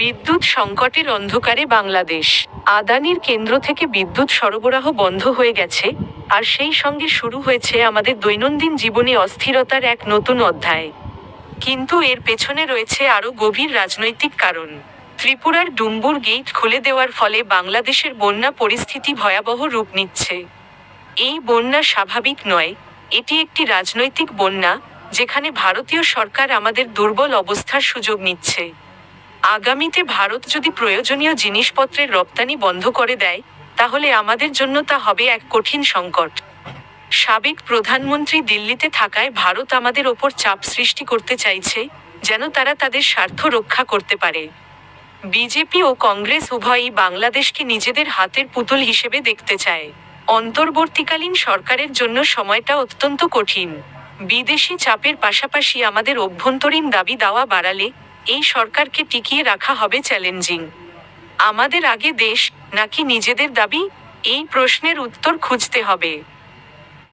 বিদ্যুৎ সংকটের অন্ধকারে বাংলাদেশ। আদানির কেন্দ্র থেকে বিদ্যুৎ সরবরাহ বন্ধ হয়ে গেছে, আর সেই সঙ্গে শুরু হয়েছে আমাদের দৈনন্দিন জীবনে অস্থিরতার এক নতুন অধ্যায়। কিন্তু এর পেছনে রয়েছে আরও গভীর রাজনৈতিক কারণ। ত্রিপুরার ডুম্বুর গেট খুলে দেওয়ার ফলে বাংলাদেশের বন্যা পরিস্থিতি ভয়াবহ রূপ নিচ্ছে। এই বন্যা স্বাভাবিক নয়, এটি একটি রাজনৈতিক বন্যা, যেখানে ভারতীয় সরকার আমাদের দুর্বল অবস্থার সুযোগ নিচ্ছে। আগামীতে ভারত যদি প্রয়োজনীয় জিনিসপত্রের রপ্তানি বন্ধ করে দেয়, তাহলে আমাদের জন্য তা হবে এক কঠিন সংকট। সাবেক প্রধানমন্ত্রী দিল্লিতে থাকায় ভারত আমাদের ওপর চাপ সৃষ্টি করতে চাইছে, যেন তারা তাদের স্বার্থ রক্ষা করতে পারে। বিজেপি ও কংগ্রেস উভয়ই বাংলাদেশকে নিজেদের হাতের পুতুল হিসেবে দেখতে চায়। অন্তর্বর্তীকালীন সরকারের জন্য সময়টা অত্যন্ত কঠিন। বিদেশি চাপের পাশাপাশি আমাদের অভ্যন্তরীণ দাবি দাওয়া বাড়ালে এই সরকারকে টিকিয়ে রাখা হবে চ্যালেঞ্জিং। আমাদের আগে দেশ নাকি নিজেদের দাবি? এই প্রশ্নের উত্তর খুঁজতে হবে।